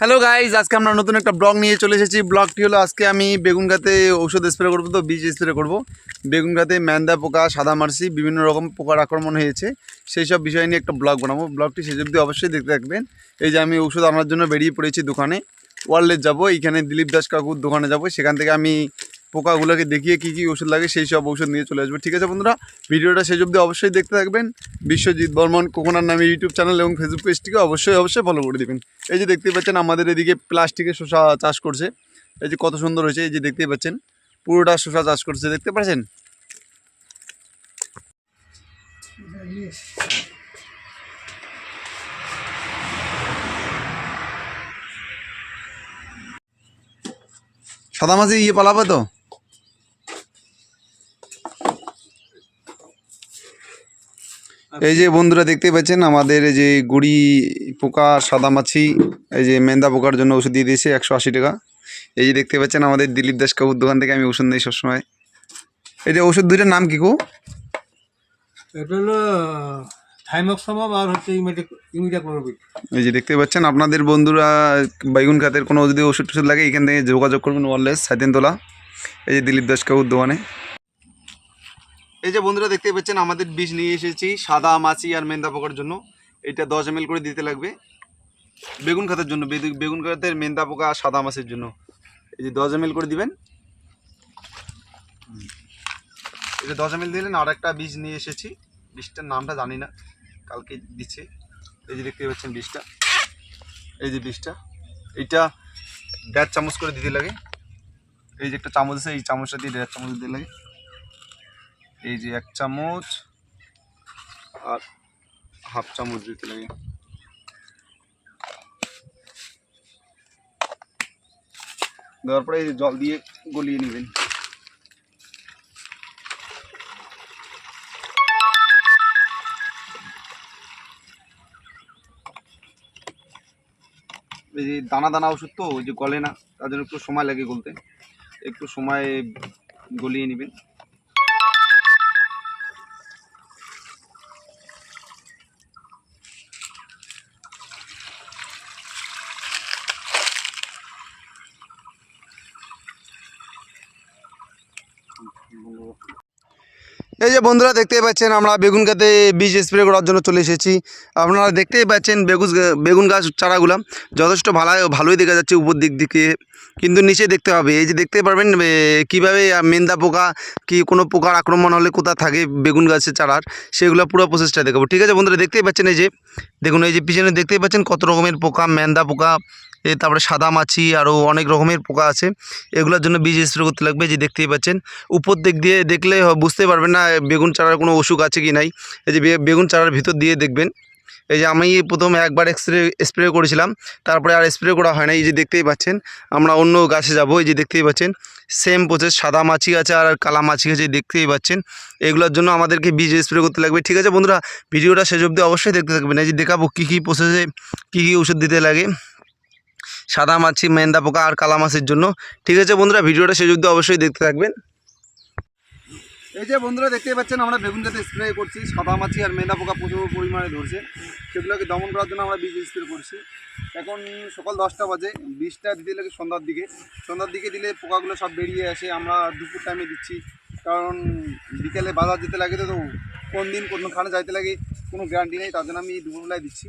Hello guys আজকে আমরা নতুন একটা ব্লগ নিয়ে চলে এসেছি। ব্লগটি হলো, আজকে আমি বেগুন গাতে ঔষধ স্প্রে করব তো, বীজ স্প্রে করব। বেগুন গাতে ম্যান্দা পোকা, সাদা মার্সি বিভিন্ন রকম পোকার আক্রমণ হয়েছে। সেই সব বিষয় নিয়ে একটা ব্লগ বানাবো। ব্লগটি সেই অবধি অবশ্যই দেখতে থাকবেন। এই যে আমি ঔষধ আনার জন্য বেরিয়ে পড়েছি দোকানে। ওয়ার্ল্ডের যাব, এইখানে দিলীপ দাস কাকুর দোকানে যাব। সেখান থেকে আমি পোকাগুলোকে দেখিয়ে কী কী ওষুধ লাগে সেই সব ওষুধ নিয়ে চলে আসবে। ঠিক আছে বন্ধুরা, ভিডিওটা সেই অবধি অবশ্যই দেখতে থাকবেন। বিশ্বজিৎ বর্মন কোকোনার নামে ইউটিউব চ্যানেল এবং ফেসবুক পেজটিকে অবশ্যই অবশ্যই ফলো করে দেবেন। এই যে দেখতে পাচ্ছেন, আমাদের এদিকে প্লাস্টিকের শসা চাষ করছে। এই যে কত সুন্দর হয়েছে, এই যে দেখতেই পাচ্ছেন, পুরোটা শসা চাষ করছে, দেখতে পাচ্ছেন? সাদা মাছি ইয়ে পালাবে তো? এই যে বন্ধুরা দেখতে পাচ্ছেন আমাদের এই যে গুড়ি পোকা সাদা মাছি এই যে মেন্দা পোকার জন্য ওষুধ দিয়ে দিয়েছে একশো আশি টাকা। এই যে দেখতে পাচ্ছেন আমাদের দিলীপ দাস কাকুর দোকান থেকে আমি ওষুধ নিই সবসময়। এই যে ওষুধ দুইটার নাম কি কু? এটা হলো থাইমক্সামাম আর হচ্ছে ইমিডাক্লোরবিক এই যে দেখতে পাচ্ছেন আপনাদের বন্ধুরা বাইগুন খাতের কোনো যদি ওষুধ টষুধ লাগে এখান থেকে যোগাযোগ করবেন ওয়ারলেস সাইতেনতলা। এই যে দিলীপ দাস কাকুর দোকানে। এই যে বন্ধুরা দেখতে পাচ্ছেন, আমাদের বীজ নিয়ে এসেছি সাদা, মাছি আর মেন্দা পোকার জন্য। এটা দশ এম করে দিতে লাগবে। বেগুন খাতের জন্য বেগুন খাতের মেন্দা পোকা আর সাদা মাছের জন্য। এই যে দশ এম করে দিবেন। এই যে দশ এম দিলেন, আর একটা বীজ নিয়ে এসেছি। বীজটার নামটা জানি না, কালকে দিচ্ছে। এই যে দেখতে পাচ্ছেন বীজটা। এই যে বীজটা। এইটা দেড় চামচ করে দিতে লাগে। এই যে একটা চামচ আছে, এই চামচটা দিয়ে দেড় চামচ দিতে লাগে। এই যে এক চামচ আর হাফ চামচ দিতে লাগে। দেওয়ার পরে এই যে জল দিয়ে গলিয়ে নেবেন। এই যে দানা দানা ওষুধ তো, ওই যে গলে না জন্য একটু সময় লাগে গলতে। একটু সময় গলিয়ে নেবেন। এই যে বন্ধুরা দেখতেই পাচ্ছেন, আমরা বেগুন গাছে বীজ স্প্রে করার জন্য চলে এসেছি। আপনারা দেখতেই পাচ্ছেন বেগুন বেগুন গাছ চারাগুলো যথেষ্ট ভালো ভালোই দেখা যাচ্ছে উপর দিক দিকে। কিন্তু নিচে দেখতে হবে, এই যে দেখতে পারবেন কীভাবে মেন্দা পোকা কি কোনো পোকার আক্রমণ হলে কোথা থাকে বেগুন গাছের চারার, সেগুলো পুরো প্রসেসটা দেখাবো। ঠিক আছে বন্ধুরা, দেখতেই পাচ্ছেন এই যে, দেখুন এই যে পিছনে দেখতেই পাচ্ছেন কত রকমের পোকা, মেন্দা পোকা তারপরে সাদা মাছি আরও অনেক রকমের পোকা আছে। এগুলোর জন্য বীজ স্প্রে করতে লাগবে যে দেখতেই পাচ্ছেন। উপর দিক দিয়ে দেখলে বুঝতে পারবেন না বেগুন চারার কোনো অসুখ আছে কি নাই। এই যে বেগুন চারার ভিতর দিয়ে দেখবেন। এই যে আমি প্রথম একবার স্প্রে স্প্রে করেছিলাম, তারপরে আর স্প্রে করা হয় না এই যে দেখতেই পাচ্ছেন। আমরা অন্য গাছে যাব, এই যে দেখতেই পাচ্ছেন। সেম প্রসেস সাদা মাছি আছে আর কালা মাছি আছে দেখতেই পাচ্ছেন। এগুলোর জন্য আমাদেরকে বীজ স্প্রে করতে লাগবে। ঠিক আছে বন্ধুরা, ভিডিওটা শেষ অবধি অবশ্যই দেখতে থাকবেন। এই যে দেখাবো কী কী প্রসেসে কী কী ওষুধ দিতে লাগে। সাদা মাছি মেন্দা পোকা আর কালা মাছের জন্য। ঠিক আছে বন্ধুরা, ভিডিওটা শেষ অবধি অবশ্যই দেখতে থাকবেন। এই যে বন্ধুরা, দেখতেই পাচ্ছেন আমরা বেগুন গাছে স্প্রে করছি। সাদা মাছি আর মেদা পোকা প্রচুর পরিমাণে ধরছে। সেগুলোকে দমন করার জন্য আমরা বীজ স্প্রে করছি। এখন সকাল দশটা বাজে, বীজটা দিতে লাগে সন্ধ্যার দিকে। সন্ধ্যার দিকে দিলে পোকাগুলো সব বেরিয়ে আসে, আমরা দুপুর টাইমে দিচ্ছি। কারণ বিকেলে বাজার যেতে লাগে তো কোন দিন কোনখানে যাইতে লাগে কোনো গ্যারান্টি নেই, তার জন্য আমি দুপুরবেলায় দিচ্ছি।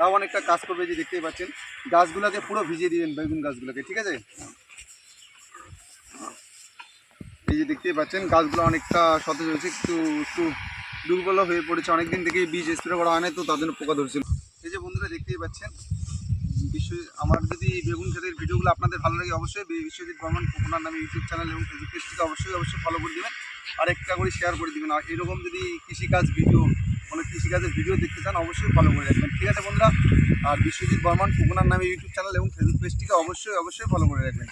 তাও অনেকটা কাজ করবে যে দেখতেই পাচ্ছেন। গাছগুলোকে পুরো ভিজিয়ে দিবেন বেগুন গাছগুলোকে, ঠিক আছে? এই যে দেখতেই পাচ্ছেন, গাছগুলো অনেকটা সতেজ হয়েছে, একটু একটু দুর্বল হয়ে পড়েছে। অনেকদিন থেকে বীজ স্প্রে করা হয় না তো তাদের পোকা ধরছিল। এই যে বন্ধুরা দেখতেই পাচ্ছেন, বিশ্ব আমার যদি বেগুন ক্ষেতের ভিডিওগুলো আপনাদের ভালো লাগে, অবশ্যই বিশ্বজিৎ বর্মন কোকোনার নামে ইউটিউব চ্যানেল এবং ফেসবুক পেজটিকে অবশ্যই অবশ্যই ফলো করে দেবেন। আর একটা করে শেয়ার করে দেবেন। আর এরকম যদি কৃষিকাজ, ভিডিও কোনো কৃষিকাজের ভিডিও দেখতে চান, অবশ্যই ফলো করে রাখবেন। ঠিক আছে বন্ধুরা, আর বিশ্বজিৎ বর্মান কোকোনার নামে ইউটিউব চ্যানেল এবং ফেসবুক পেজটিকে অবশ্যই অবশ্যই ফলো করে রাখবেন।